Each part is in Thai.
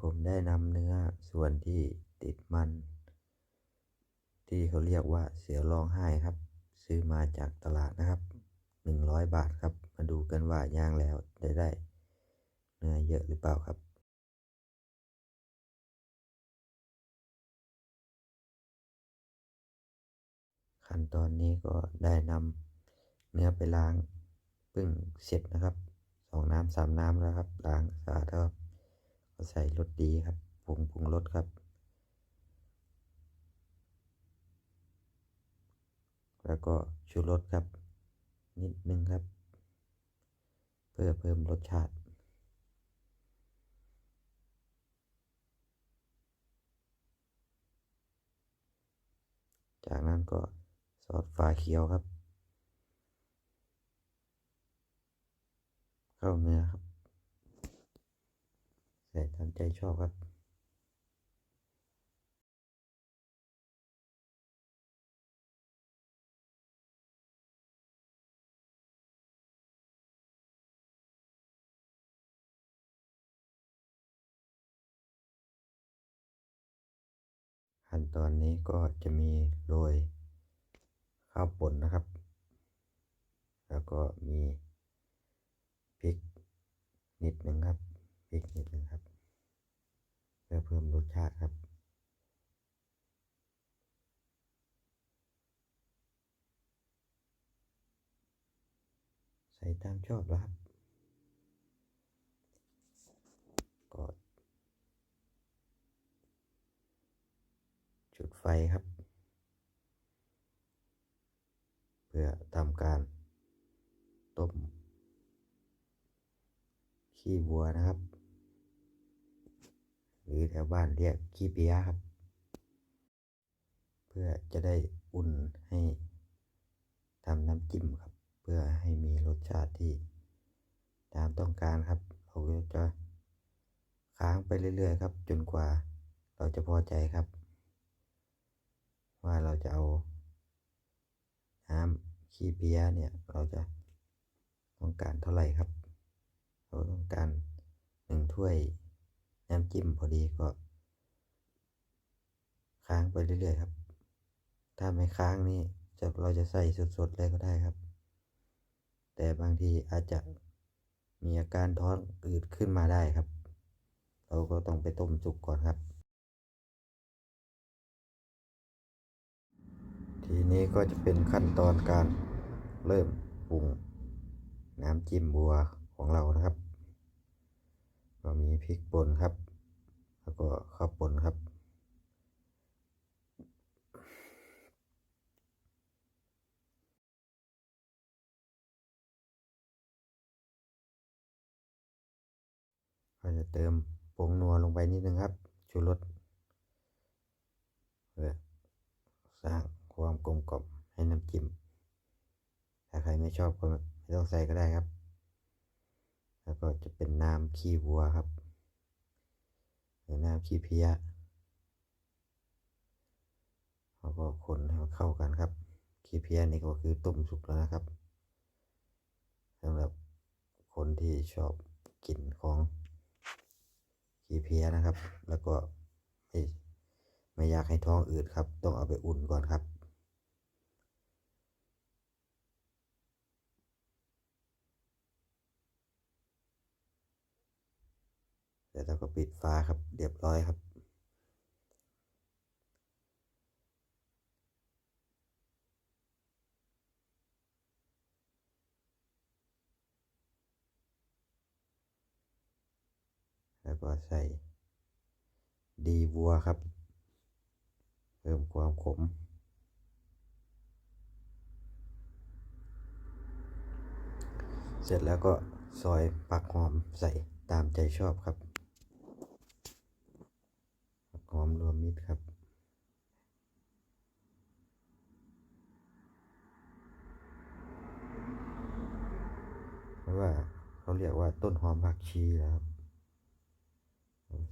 ผมได้นำเนื้อส่วนที่ติดมัน ที่เขาเรียกว่าเสือร้องไห้ครับ ซื้อมาจากตลาดนะครับหนึ่งร้อยบาทครับ มาดูกันว่าย่างแล้วได้ได้ เนื้อเยอะหรือเปล่าครับขั้นตอนนี้ก็ได้นำเนื้อไปล้างเพิ่งเสร็จนะครับสองน้ำสามน้ำแล้วครับ ล้างสะอาดแล้วครับ ใส่รสดีครับปรุงปรุงรสครับ แล้วก็ชูรสครับ นิดนึงครับ เพื่อเพิ่มรสชาติจากนั้นก็ซอสฟ้าเขียวครับ เข้าเนื้อครับ ใส่ตามใจชอบครับขั้นตอนนี้ก็จะมีโรยข้าวป่นนะครับ แล้วก็มีพริกนิดหนึ่งครับพริกนิดหนึ่งครับ เพิ่มรสชาติครับ ใส่ตามชอบแล้วครับ ก็จุดไฟครับ เพื่อทำการต้มขี้วัวนะครับ หรือแถวบ้านเรียกขี้เปียครับ เพื่อจะได้อุ่นให้ทำน้ำจิ้มครับ เพื่อให้มีรสชาติที่ตามต้องการครับเราจะค้างไปเรื่อยๆครับ จนกว่าเราจะพอใจครับ ว่าเราจะเอาน้ำขี้เพี้ยเนี่ยเราจะต้องการเท่าไหร่ครับ เราต้องการหนึ่งถ้วย น้ำจิ้มพอดีก็ ค้างไปเรื่อยๆครับ ถ้าไม่ค้างนี่จะเราจะใส่สดๆเลยก็ได้ครับ แต่บางทีอาจจะมีอาการท้องอืดขึ้นมาได้ครับ เราก็ต้องไปต้มสุกก่อนครับ ทีนี้ก็จะเป็นขั้นตอนการเริ่มปรุงน้ำจิ้มบัวของเรานะครับ ก็มีพริกป่นครับ แล้วก็ข้าวป่นครับ ก็จะเติมผงนัวลงไปนิดนึงครับ ชูรสเพื่อสร้างความกลมกล่อมให้น้ำจิ้มถ้าใครไม่ชอบก็ไม่ต้องใส่ก็ได้ครับ แล้วก็จะเป็นน้ำขี้วัวครับ หรือน้ำขี้เพี้ยแล้วก็คนให้มันเข้ากันครับ ขี้เพี้ยนี่ก็คือต้มสุกแล้วนะครับสำหรับคนที่ชอบกลิ่นของขี้เพี้ยนะครับ แล้วก็ไม่ไม่อยากให้ท้องอืดครับ ต้องเอาไปอุ่นก่อนครับ เดี๋ยวเราก็ปิดฝาครับเรียบร้อยครับ แล้วก็ใส่ดีวัวครับ เพิ่มความขมเสร็จแล้วก็ซอยผักหอมใส่ตามใจชอบครับ ผักห อมรวมมิตรครับ เพราะว่าเขาเรียกว่าต้นหอมผักชีนะครับ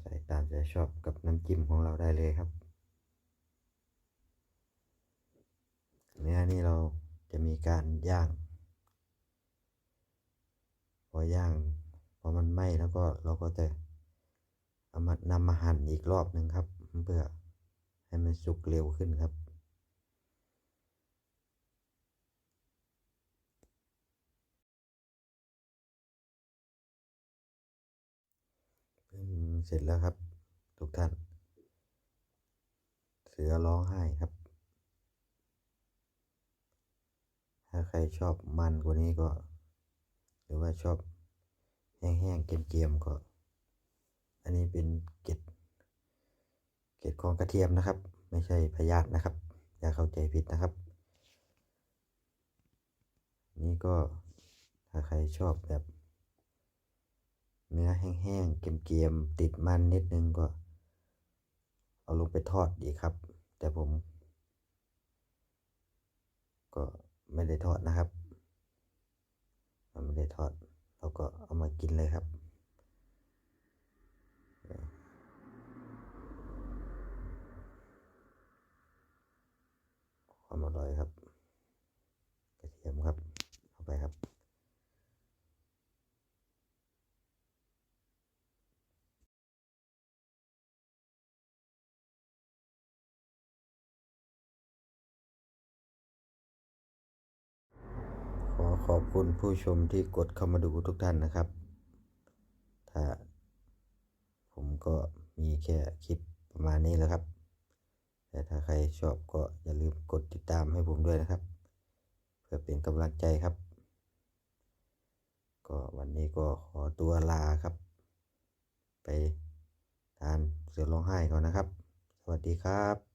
ใส่ตามใจชอบกับน้ำจิ้มของเราได้เลยครับเนื้อนี่เราจะมีการย่าง พอย่างพอมันไหม้แล้วก็เราก็จะเอามานำมาหั่นอีกรอบหนึ่งครับ เพื่อให้มันสุกเร็วขึ้นครับ เสร็จแล้วครับ ทุกท่าน เสือร้องไห้ครับ ถ้าใครชอบมันกว่านี้ก็ หรือว่าชอบแห้งๆเกรียมๆก็ อันนี้เป็นเกล็ด เกล็ดของกระเทียมนะครับ ไม่ใช่พยาธินะครับ อย่าเข้าใจผิดนะครับ นี่ก็ถ้าใครชอบแบบ เนื้อแห้งๆเกรียมๆติดมันนิดนึงก็ เอาลงไปทอดดีครับ แต่ผม ก็ไม่ได้ทอดนะครับไม่ได้ทอดเราก็เอามากินเลยครับ ความอร่อยครับกระเทียมครับเข้าไปครับ ขอขอบคุณผู้ชมที่กดเข้ามาดูทุกท่านนะครับ ถ้า ผมก็มีแค่คลิปประมาณนี้แล้วครับ แต่ถ้าใครชอบก็อย่าลืมกดติดตามให้ผมด้วยนะครับ เพื่อเป็นกำลังใจครับ ก็วันนี้ก็ขอตัวลาครับ ไปทานเสือร้องไห้ก่อนนะครับ สวัสดีครับ